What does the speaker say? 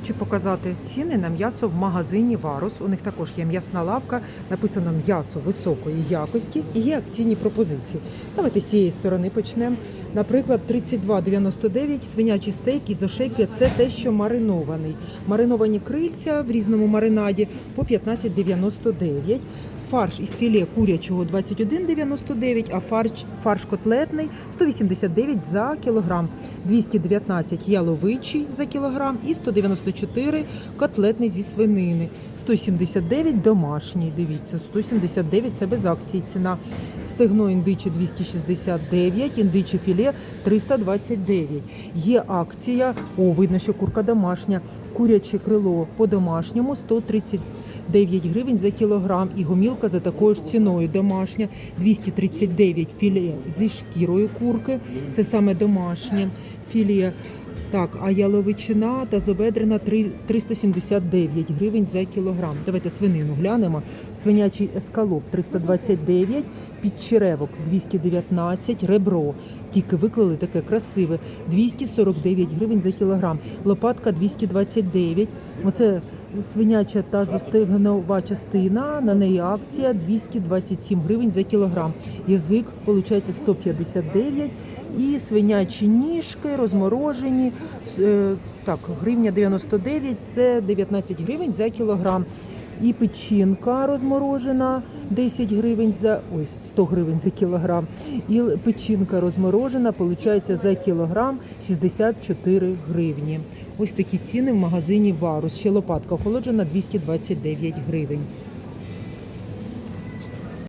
Хочу показати ціни на м'ясо в магазині Варус. У них також є м'ясна лавка, написано м'ясо високої якості і є акційні пропозиції. Давайте з цієї сторони почнемо. Наприклад, 32,99 свинячий стейк із ошейки – це те, що маринований. Мариновані крильця в різному маринаді по 15,99. Фарш із філе курячого 21,99, а фарш, фарш котлетний 189 за кілограм, 219 яловичий за кілограм і 194 котлетний зі свинини, 179 домашній, дивіться, 179 це без акції ціна. Стегно індичі 269, індичі філе 329. Є акція, о, видно, що курка домашня, куряче крило по-домашньому 130 9 гривень за кілограм і гомілка за такою ж ціною домашня 239 філе зі шкірою курки. Це саме домашнє філе. Так, а яловичина та зобедрена три- 379 гривень за кілограм. Давайте свинину глянемо. Свинячий ескалоп 329, підчеревок 219, ребро. Тільки виклали таке красиве 249 гривень за кілограм. Лопатка 229. Оце свиняча та зустигнова частина. На неї акція 227 гривень за кілограм. Язик виходить 159 і свинячі ніжки розморожені. е, Так, гривня 99 це 19 гривень за кілограм. І печінка розморожена 10 гривень за ой, 100 гривень за кілограм. І печінка розморожена, виходить за кілограм 64 гривні. Ось такі ціни в магазині Варус. Ще лопатка охолоджена 229 гривень.